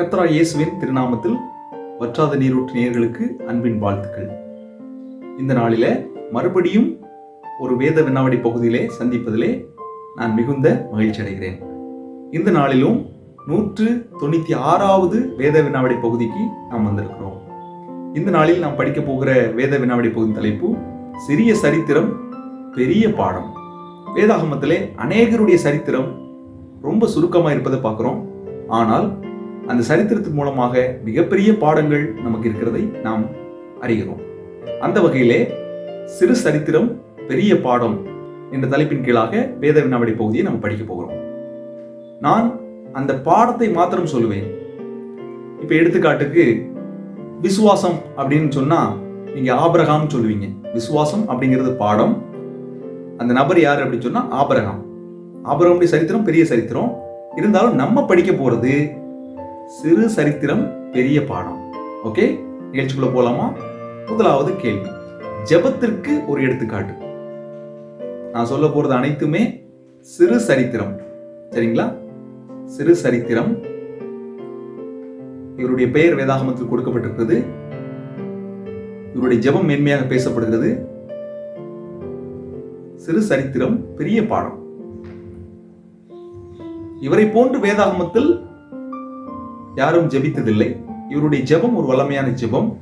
கத்ரா இயேசுவின் திருநாமத்தில் வற்றாத நீரூற்று நேர்களுக்கு அன்பின் வாழ்த்துக்கள். இந்த நாளில மறுபடியும் ஒரு வேத வினாவடி பகுதியிலே சந்திப்பதிலே நான் மிகுந்த மகிழ்ச்சி அடைகிறேன். இந்த நாளிலும் நூற்று தொண்ணூத்தி ஆறாவது வேத வினாவடி பகுதிக்கு நாம் வந்திருக்கிறோம். இந்த நாளில் நாம் படிக்க போகிற வேத வினாவடி பகுதி தலைப்பு சிறிய சரித்திரம் பெரிய பாடம். வேதாகமத்திலே அநேகருடைய சரித்திரம் ரொம்ப சுருக்கமாக இருப்பதை பார்க்குறோம். ஆனால் அந்த சரித்திரத்தின் மூலமாக மிகப்பெரிய பாடங்கள் நமக்கு இருக்கிறதை நாம் அறிகிறோம். அந்த வகையிலே சிறு சரித்திரம் பெரிய பாடம் என்ற தலைப்பின் கீழாக வேத வினாவடி பகுதியை நம்ம படிக்க போகிறோம். நான் அந்த பாடத்தை மாத்திரம் சொல்லுவேன். இப்போ எடுத்துக்காட்டுக்கு விசுவாசம் அப்படின்னு சொன்னா நீங்க ஆபரகாம் சொல்லுவீங்க. விசுவாசம் அப்படிங்கிறது பாடம். அந்த நபர் யார் அப்படின்னு சொன்னா ஆபரகாம். ஆபரகம் சரித்திரம் பெரிய சரித்திரம். இருந்தாலும் நம்ம படிக்க போறது சிறு சரித்திரம் பெரிய பாடம். ஓகே நிகழ்ச்சிக்குள்ள போலாமா? முதலாவது கேள்வி. ஜபத்திற்கு ஒரு எடுத்துக்காட்டு. நான் சொல்ல போறது அனைத்துமே சிறு சரித்திரம். சரிங்களா? சிறு சரித்திரம். இவருடைய பெயர் வேதாகமத்தில் கொடுக்கப்பட்டிருக்கிறது. இவருடைய ஜெபம் மேன்மையாக பேசப்படுகிறது. சிறு சரித்திரம் பெரிய பாடம். இவரை போன்று வேதாகமத்தில் யாரும் ஜெபித்ததில்லை. இவருடைய ஜெபம் ஒரு வல்லமையான ஜெபம்.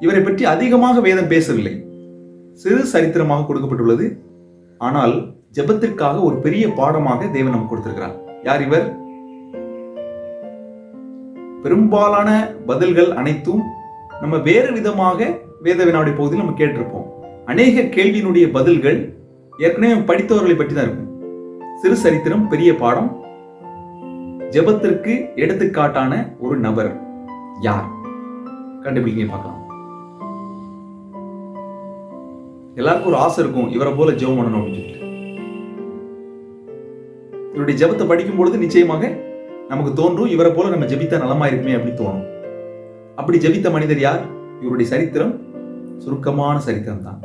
இவரை பற்றி அதிகமாக வேதம் பேசவில்லை. சிறு சரித்திரமாக கொடுக்கப்பட்டுள்ளது. ஆனால் ஜெபத்திற்காக ஒரு பெரிய பாடமாக தேவன் நமக்கு கொடுத்திருக்கிறார். யார் இவர்? பெரும்பாலான பதில்கள் அனைத்தும் நம்ம வேறு விதமாக வேத வினாடி பகுதியில் நம்ம கேட்டிருப்போம். அநேக கேள்வியினுடைய பதில்கள் ஏற்கனவே படித்தவர்களை பற்றி தான் இருக்கும். சிறு சரித்திரம் பெரிய பாடம் ஜெபத்திற்கு எடுத்துக்காட்டான ஒரு நபர் யார்? கண்டுபிடிங்க பார்க்கலாம். எல்லாருக்கும் ஒரு ஆசை இருக்கும் இவரை போல ஜெபம் பண்ணணும் அப்படின்னு சொல்லிட்டு. இவருடைய ஜெபத்தை படிக்கும் பொழுது நிச்சயமாக நமக்கு தோன்றும் இவரை போல நம்ம ஜெபித்தா நலமா இருக்குமே அப்படின்னு தோணும். அப்படி ஜெபித்த மனிதர் யார்? இவருடைய சரித்திரம் சுருக்கமான சரித்திரம் தான்.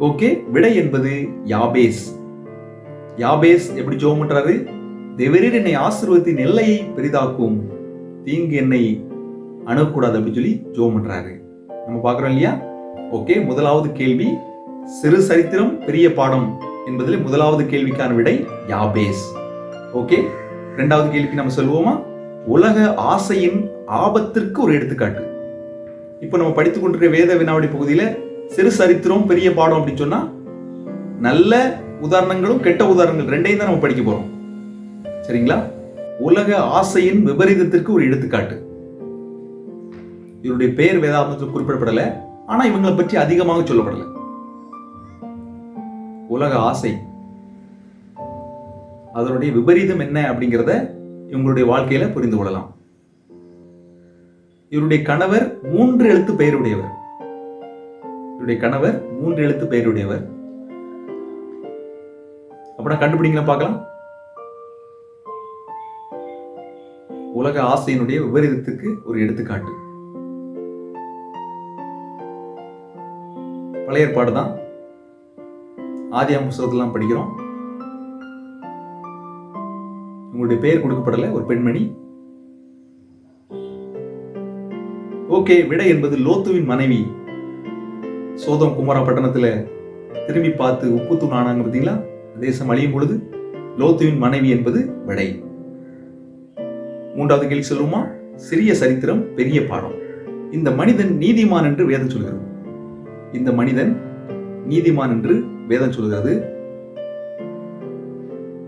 ஓகே விடை என்பது யாபேஸ். யாபேஸ் எப்படி ஜோம் பண்றாரு? தேவரீர் என்னை ஆசிர்வத்தின் எல்லையை பெரிதாக்கும். தீங்கு என்னை அணுகக்கூடாது அப்படின்னு சொல்லி ஜோம் பண்றாரு. நம்ம பார்க்குறோம் இல்லையா? ஓகே முதலாவது கேள்வி சிறு சரித்திரம் பெரிய பாடம் என்பதில் முதலாவது கேள்விக்கான விடை யாபேஸ். ஓகே ரெண்டாவது கேள்விக்கு நம்ம சொல்லுவோமா உலக ஆசையின் ஆபத்திற்கு ஒரு எடுத்துக்காட்டு. இப்போ நம்ம படித்துக் கொண்டிருக்கிற வேத வினாவடி பகுதியில் சிறு சரித்திரம் பெரிய பாடம் அப்படின்னு சொன்னா நல்ல உதாரணங்களும் கெட்ட உதாரணங்கள் ரெண்டையும் தான் நம்ம படிக்க போறோம். சரிங்களா? உலக ஆசையின் விபரீதத்திற்கு ஒரு எடுத்துக்காட்டு. இவருடைய பெயர் வேதாந்தத்தில் குறிப்பிடப்படல ஆனா இவங்களை பற்றி அதிகமாக சொல்லப்படல. உலக ஆசை. அதனுடைய விபரீதம் என்ன அப்படிங்கிறத இவங்களுடைய வாழ்க்கையில புரிந்து கொள்ளலாம். இவருடைய கணவர் மூன்று எழுத்து பெயருடையவர். இவருடைய கணவர் மூன்று எழுத்து பெயருடையவர். அப்படின்னா கண்டுபிடிங்களா பார்க்கலாம். உலக ஆசையினுடைய விபரீதத்துக்கு ஒரு எடுத்துக்காட்டு. பழைய ஏற்பாடு தான். ஆதியாம் புஸ்தகத்தெல்லாம் படிக்கிறோம். உங்களுடைய பெயர் கொடுக்கப்படலை ஒரு பெண்மணி. ஓகே விடை என்பது லோத்துவின் மனைவி. சோதம் குமாரா பட்டணத்தில் திரும்பி பார்த்து உப்பு தூண் ஆனாங்க பார்த்தீங்களா? தேசம் அழியும் பொழுது லோத்துவின் மனைவி என்பது விடை. மூன்றாவது கேள்வி சொல்லுமா சிறிய சரித்திரம் பெரிய பாடம். இந்த மனிதன் நீதிமான் என்று வேதம் சொல்கிறது. இந்த மனிதன் நீதிமான் என்று வேதம் சொல்கிறது.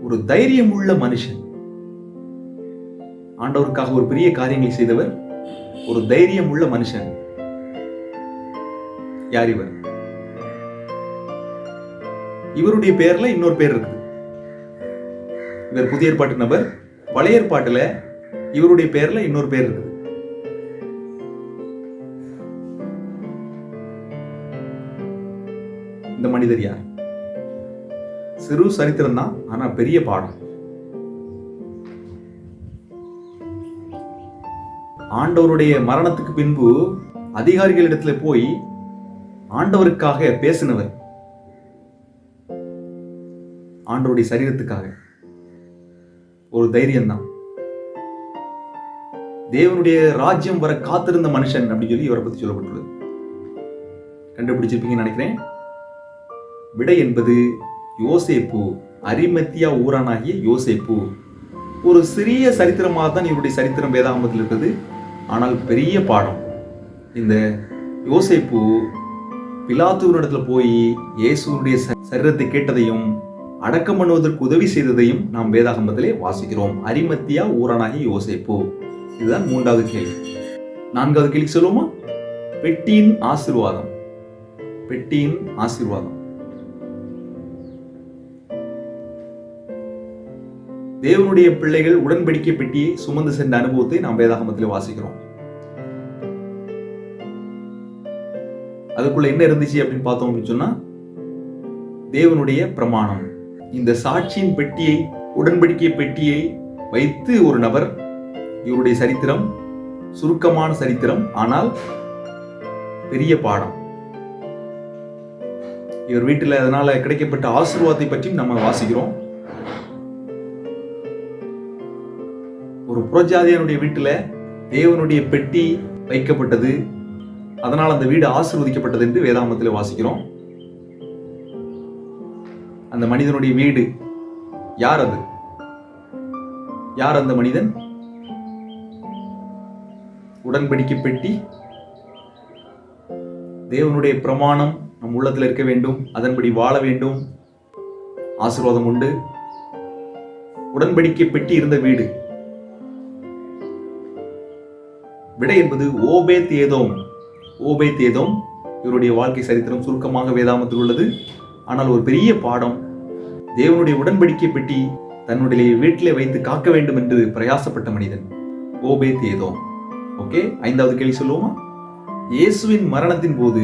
ஒரு தைரியம் உள்ள மனுஷன். ஆண்டவருக்காக ஒரு பெரிய காரியங்களை செய்தவர் ஒரு தைரியம் உள்ள மனுஷன். யார் இவர்? இவருடைய பெயர்ல இன்னொரு பேர் இருக்குது. இவர் புதிய ஏற்பாட்டு நபர். பழைய ஏற்பாட்டுல இவருடைய பேர்ல இன்னொரு பேர் இருக்குது. இந்த மனிதர் யார்? சிறு சரித்திரம் தான் ஆனா பெரிய பாடம். ஆண்டவருடைய மரணத்துக்கு பின்பு அதிகாரிகளிடத்துல போய் ஆண்டவருக்காக பேசினவர். ஆண்டவருடைய சரீரத்துக்காக. ஒரு தைரியம்தான். தேவனுடைய ராஜ்யம் வர காத்திருந்த மனுஷன் அப்படின்னு சொல்லி இவரை பத்தி சொல்லப்பட்டுள்ளது. கண்டுபிடிச்சிருப்பீங்கன்னு நினைக்கிறேன். விடை என்பது யோசேப்பு அரிமத்தியா ஊரானாகிய யோசேப்பு. ஒரு சிறிய சரித்திரமாக தான் இவருடைய சரித்திரம் வேதாமத்தில் இருக்குது ஆனால் பெரிய பாடம். இந்த யோசேப்பு பிலாத்துவனிடத்துல போய் இயேசுனுடைய சரீரத்தை கேட்டதையும் அடக்கம் பண்ணுவதற்கு உதவி செய்ததையும் நாம் வேதாகமத்திலே வாசிக்கிறோம். அரிமத்தியா ஊரனாகி யோசிப்பு. இதுதான் மூன்றாவது கேள்வி. நான்காவது கேள்வி சொல்லுவோமா? பெட்டியின் ஆசிர்வாதம். பெட்டியின் ஆசிர்வாதம். தேவனுடைய பிள்ளைகள் உடன்படிக்கை பெட்டியை சுமந்து சென்ற அனுபவத்தை நாம் வேதாகமத்தில் வாசிக்கிறோம். அதுக்குள்ள என்ன இருந்துச்சு அப்படின்னு பார்த்தோம் அப்படின்னு சொன்னா தேவனுடைய பிரமாணம். இந்த சாட்சியின் பெட்டியை உடன்படிக்கை பெட்டியை வைத்து ஒரு நபர் இவருடைய சரித்திரம் சுருக்கமான சரித்திரம் ஆனால் பெரிய பாடம். இவர் வீட்டில் அதனால கிடைக்கப்பட்ட ஆசீர்வாதத்தை பற்றியும் நம்ம வாசிக்கிறோம். ஒரு புறஜாதியனுடைய வீட்டில் தேவனுடைய பெட்டி வைக்கப்பட்டது அதனால் அந்த வீடு ஆசிர்வதிக்கப்பட்டது என்று வேதாமத்தில் வாசிக்கிறோம். அந்த மனிதனுடைய வீடு. யார் அது? யார் அந்த மனிதன்? உடன்படிக்கை பெட்டி. தேவனுடைய பிரமாணம் நம் உள்ளத்தில் இருக்க வேண்டும். அதன்படி வாழ வேண்டும். ஆசீர்வாதம் உண்டு. உடன்படிக்கை பெட்டி இருந்த வீடு. விடை என்பது ஓபே தேதோம் ஓபே தேதோம் இவருடைய வாழ்க்கை சரித்திரம் சுருக்கமாக வேதாமத்தில் உள்ளது. ஆனால் ஒரு பெரிய பாடம். தேவனுடைய உடன்படிக்கை பெட்டி தன்னுடைய வீட்டிலே வைத்து காக்க வேண்டும் என்று பிரயாசப்பட்ட மனிதன் ஓபே தேதோம் ஓகே ஐந்தாவது கேள்வி சொல்லுவோமா? இயேசுவின் மரணத்தின் போது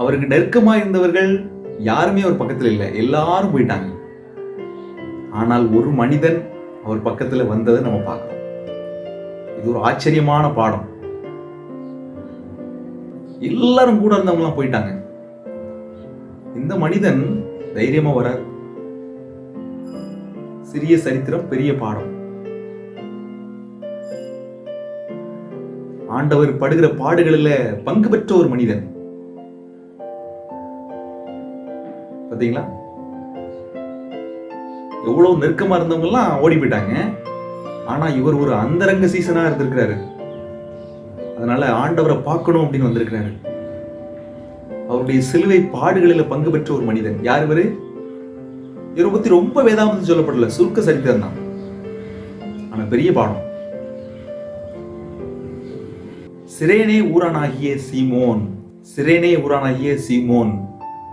அவருக்கு நெருக்கமா இருந்தவர்கள் யாருமே அவர் பக்கத்துல இல்லை எல்லாரும் போயிட்டாங்க. ஆனால் ஒரு மனிதன் அவர் பக்கத்துல வந்ததை நம்ம பார்க்கிறோம். இது ஒரு ஆச்சரியமான பாடம். எல்லாரும் கூட இருந்தவங்கலாம் போயிட்டாங்க. இந்த மனிதன் தைரியமா வரார் சிறிய சரித்திரம் பெரிய பாடம். ஆண்டவர் படுகிற பாடுகளில் பங்கு பெற்ற ஒரு மனிதன். பாத்தீங்களா? எவ்வளவு நெருக்கமா இருந்தவங்க எல்லாம் ஓடி போயிட்டாங்க. ஆனா இவர் ஒரு அந்தரங்க சீசனா இருந்திருக்கிறாரு. அதனால ஆண்டவரை பார்க்கணும் அப்படின்னு வந்திருக்கிறாரு. அவருடைய சிலுவை பாடுகளில் பங்கு பெற்ற ஒரு மனிதன். யார் இவரு? இவரை பத்தி ரொம்ப வேதாந்தம் சொல்லப்படல. சுருக்க சரித்திரம் தான். ஆனா பெரிய பாடம். சிரேனே ஊரானாகிய சீமோன் சிரேனே ஊரானாகிய சீமோன்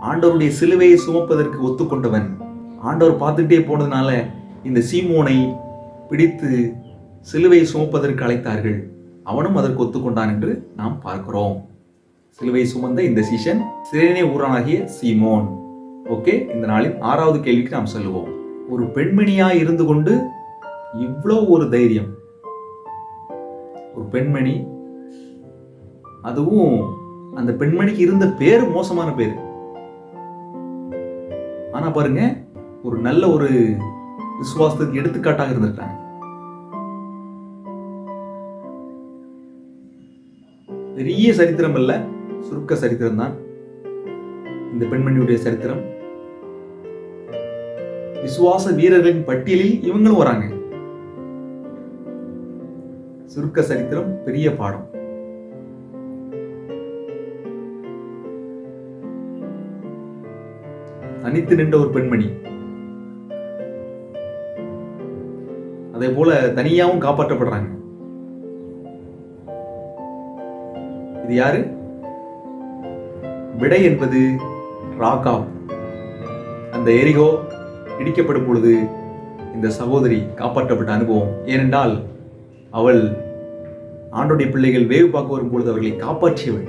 ஆண்டவருடைய சிலுவையை சுமப்பதற்கு ஒத்துக்கொண்டவன். ஆண்டவர் பார்த்துட்டே போனதுனால இந்த சீமோனை பிடித்து சிலுவையை சுமப்பதற்கு அழைத்தார்கள். அவனும் அதற்கு ஒத்துக்கொண்டான் என்று நாம் பார்க்கிறோம். சிலுவை சுமந்த இந்த சீஷன் சிறேனே ஊரானாகிய சீமோன். ஓகே இந்த நாளின் ஆறாவது கேள்விக்கு நாம் செல்லுவோம் ஒரு பெண்மணியா இருந்து கொண்டு இவ்வளோ ஒரு தைரியம். ஒரு பெண்மணி அதுவும் அந்த பெண்மணிக்கு இருந்த பேர் மோசமான பேர். ஆனா பாருங்க ஒரு நல்ல ஒரு விசுவாசத்துக்கு எடுத்துக்காட்டாக இருந்திருக்காங்க. பெரிய சரித்திரம் இல்லை சுருக்க சரித்திரம் தான். இந்த பெண்மணியுடைய சரித்திரம். விசுவாச வீரர்களின் பட்டியலில் இவங்களும் வராங்க. சுருக்க சரித்திரம் பெரிய பாடம். தனித்து நின்ற ஒரு பெண்மணி. அதே போல தனியாவும் காப்பாற்றப்படுறாங்க. இது யாரு? விடை என்பது ராகாப் அந்த எரிகோ இடிக்கப்படும் பொழுது இந்த சகோதரி காப்பாற்றப்பட்ட அனுபவம். ஏனென்றால் அவள் ஆண்டோடைய பிள்ளைகள் வேவு பார்க்க வரும்பொழுது அவர்களை காப்பாற்றியவள்.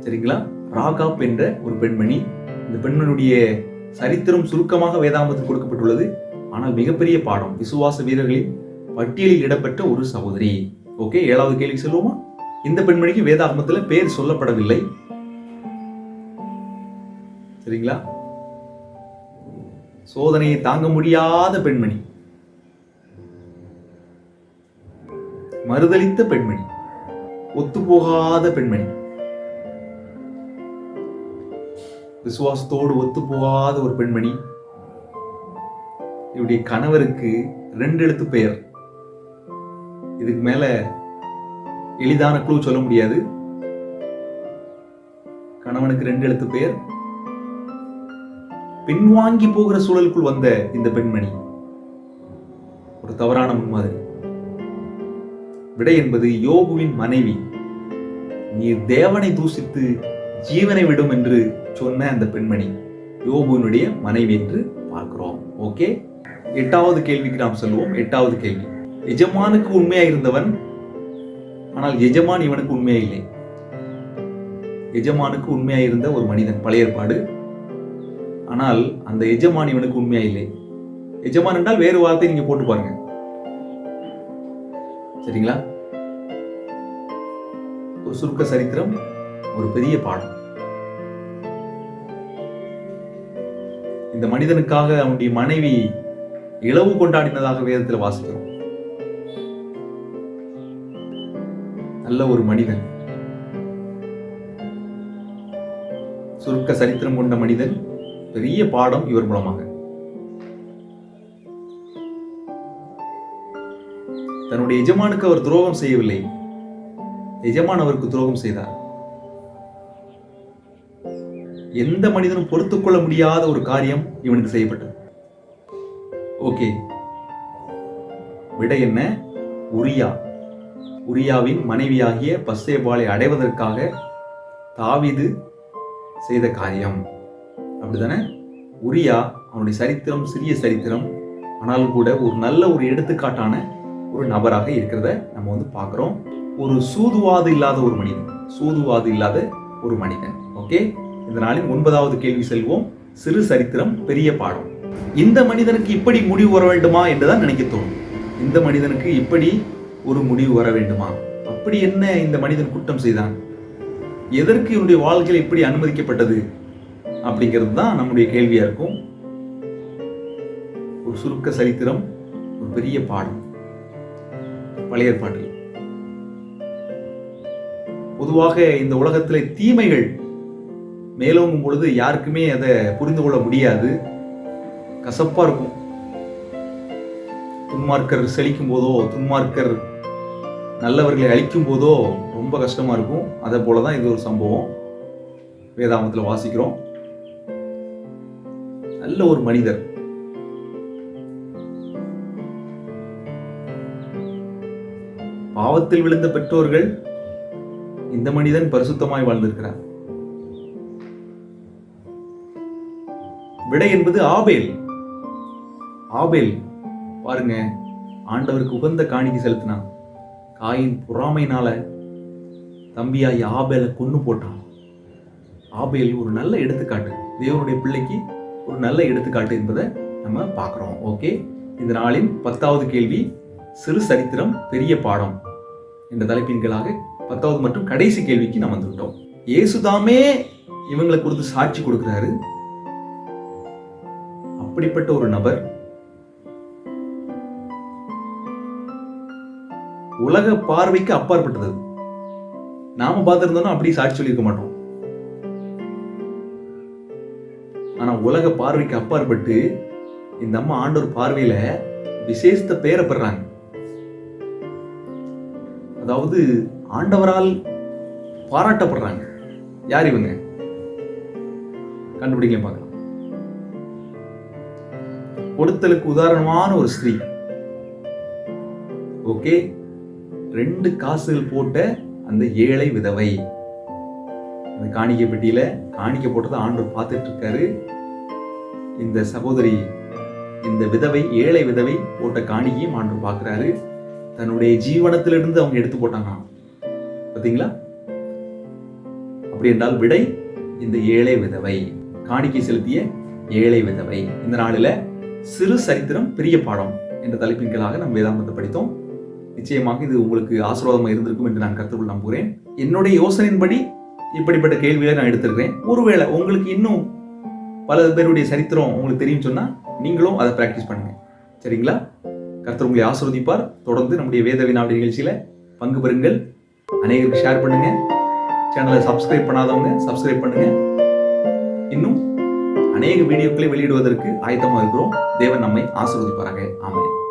சரிங்களா? ராகாப் என்ற ஒரு பெண்மணி. இந்த பெண்மணியுடைய சரித்திரம் சுருக்கமாக வேதாந்தத்தில் கொடுக்கப்பட்டுள்ளது. ஆனால் மிகப்பெரிய பாடம். விசுவாச வீரர்களின் பட்டியலில் இடம்பெற்ற ஒரு சகோதரி. ஓகே ஏழாவது கேள்வி சொல்லுவோமா இந்த பெண்மணிக்கு வேதாகமத்தில் பேர் சொல்லப்படவில்லை. சரிங்களா? சோதனையை தாங்க முடியாத பெண்மணி. மறுதளித்த பெண்மணி. ஒத்து போகாத பெண்மணி. விசுவாசத்தோடு ஒத்து போகாத ஒரு பெண்மணி. இவருடைய கணவருக்கு ரெண்டு எழுத்து பெயர். இதுக்கு மேல எளிதான குழு சொல்ல முடியாது. கணவனுக்கு ரெண்டு எழுத்து பெயர் பின்வாங்கி போகிற சூழலுக்குள் வந்த இந்த பெண்மணி. ஒரு தவறான முன்மாதிரி. விடை என்பது யோகுவின் மனைவி. நீர் தேவனை தூசித்து ஜீவனை விடும் என்று சொன்ன அந்த பெண்மணி. யோகுவினுடைய மனைவி என்று பார்க்கிறோம். ஓகே? எட்டாவது கேள்விக்கு நாம் சொல்லுவோம் எட்டாவது கேள்வி. எஜமானுக்கு உண்மையா இருந்தவன் ஆனால் எஜமான் இவனுக்கு உண்மையா இல்லை. எஜமானுக்கு உண்மையா இருந்த ஒரு மனிதன். பழைய ஏற்பாடு. ஆனால் அந்த எஜமான் இவனுக்கு உண்மையா இல்லை. எஜமான் என்றால் வேறு வார்த்தை நீங்க போட்டு பாருங்க. சரிங்களா? ஒரு சுருக்க சரித்திரம் ஒரு பெரிய பாடம். இந்த மனிதனுக்காக அவனுடைய மனைவி இளவு கொண்டாடினதாக வேதத்தில் வாசிக்கிறோம். நல்ல ஒரு மனிதன். சுருக்க சரித்திரம் கொண்ட மனிதன் பெரிய பாடம் இவர் மூலமாக. தன்னுடைய எஜமானுக்கு அவர் துரோகம் செய்யவில்லை. எஜமான் அவருக்கு துரோகம் செய்தார். எந்த மனிதனும் பொறுத்துக்கொள்ள முடியாத ஒரு காரியம் இவனுக்கு செய்யப்பட்டது. ஓகே. விடை என்ன? உரியா. உரியாவின் மனைவியாகிய பஸ்தேபாலை அடைவதற்காக தாவிது செய்த காரியம். அப்படிதானே? உரியா அவனுடைய சரித்திரம் சிறிய சரித்திரம் ஆனாலும் கூட ஒரு நல்ல ஒரு எடுத்துக்காட்டான ஒரு நபராக இருக்கிறத நம்ம வந்து பார்க்குறோம். ஒரு சூதுவாது இல்லாத ஒரு மனிதன். சூதுவாது இல்லாத ஒரு மனிதன். ஓகே? இந்த நாளின் ஒன்பதாவது கேள்வி செல்வோம். சிறு சரித்திரம் பெரிய பாடம். இந்த மனிதனுக்கு இப்படி முடிவு வர வேண்டுமா என்றுதான் நினைக்க தோணும். இந்த மனிதனுக்கு இப்படி ஒரு முடிவு வர வேண்டுமா? அப்படி என்ன இந்த மனிதன் குற்றம் செய்தான்? எதற்கு இவனுடைய வாழ்க்கையில் இப்படி அனுமதிக்கப்பட்டது? அப்படிங்கிறது தான் நம்முடைய கேள்வியா இருக்கும். ஒரு சுருக்க சரித்திரம் ஒரு பெரிய பாடம் பழைய ஏற்பாட்டில் பொதுவாக இந்த உலகத்தில் தீமைகள் மேலோங்கும் பொழுது யாருக்குமே அதை புரிந்து கொள்ள முடியாது. கசப்பா இருக்கும். துன்மார்க்கர் செழிக்கும் போதோ துன்மார்க்கர் நல்லவர்களை அழிக்கும் போதோ ரொம்ப கஷ்டமா இருக்கும். அதே போலதான் இது ஒரு சம்பவம். வேதாமத்தில் வாசிக்கிறோம். நல்ல ஒரு மனிதர். பாவத்தில் விழுந்த பெற்றோர்கள் இந்த மனிதன் பரிசுத்தமாய் வாழ்ந்திருக்கிறார். விடை என்பது ஆபேல். ஆபேல் பாருங்க ஆண்டவருக்கு உகந்த காணிக்கு செலுத்தினான். காயின் பொறாமைனால தம்பியாய் ஆபேலை கொன்னு போட்டான். ஆபேல் ஒரு நல்ல எடுத்துக்காட்டு. தேவனுடைய பிள்ளைக்கு ஒரு நல்ல எடுத்துக்காட்டு என்பதை நம்ம பார்க்குறோம். ஓகே இந்த நாளின் பத்தாவது கேள்வி சிறு சரித்திரம் பெரிய பாடம் என்ற தலைப்பின் கீழாக பத்தாவது மற்றும் கடைசி கேள்விக்கு நம்ம வந்துவிட்டோம். இயேசுதாமே இவங்களை கொடுத்து சாட்சி கொடுக்குறாரு. அப்படிப்பட்ட ஒரு நபர் உலக பார்வைக்கு அப்பாற்பட்டது நாம பார்த்திருந்தோம்னா அப்படி சாட்சி சொல்லியிருக்க மாட்டோம். ஆனால் உலக பார்வைக்கு அப்பாற்பட்டு இந்த அம்மா ஆண்டோர் பார்வையில் விசேஷத்த பேரை பெறாங்க. அதாவது ஆண்டவரால் பாராட்டப்படுறாங்க. யார் இவங்க? கண்டுபிடிங்க பார்க்கலாம். கொடுத்தலுக்கு உதாரணமான ஒரு ஸ்திரீ. ஓகே? ரெண்டு காசுகள் போட்ட அந்த ஏழை விதவை. அந்த காணிக்கை பெட்டியில காணிக்கை போட்டதை ஆண்டு பார்த்துட்டு இருக்காரு இந்த சகோதரி இந்த விதவை ஏழை விதவை போட்ட காணிக்கையும் ஆண்டு பார்க்கிறாரு. தன்னுடைய ஜீவனத்திலிருந்து அவங்க எடுத்து போட்டாங்க பார்த்தீங்களா? அப்படி என்றால் விடை இந்த ஏழை விதவை. காணிக்கை செலுத்திய ஏழை விதவை. இந்த நாளில சிறு சரித்திரம் பெரிய பாடம் என்ற தலைப்பின் கீழாக நம்ம வேதாந்தத்தை படித்தோம். நிச்சயமாக இது உங்களுக்கு ஆசீர்வாதமாக இருந்திருக்கும் என்று நான் கருத்துக்குள் நம்புகிறேன். என்னுடைய யோசனையின்படி இப்படிப்பட்ட கேள்விகளை நான் எடுத்திருக்கிறேன். ஒருவேளை உங்களுக்கு இன்னும் பல பேருடைய சரித்திரம் உங்களுக்கு தெரியும் சொன்னால் நீங்களும் அதை ப்ராக்டிஸ் பண்ணுங்கள் சரிங்களா? கருத்தர் உங்களை ஆசிர்வதிப்பார். தொடர்ந்து நம்முடைய வேத வினாவுடைய நிகழ்ச்சியில் பங்கு பெறுங்கள். அநேகருக்கு ஷேர் பண்ணுங்கள் சேனலை சப்ஸ்கிரைப் பண்ணாதவங்க சப்ஸ்கிரைப் பண்ணுங்கள் இன்னும் அநேக வீடியோக்களை வெளியிடுவதற்கு ஆயத்தமாக இருக்கிறோம். தேவன் நம்மை ஆசிர்வதிப்பாராக. ஆமாம்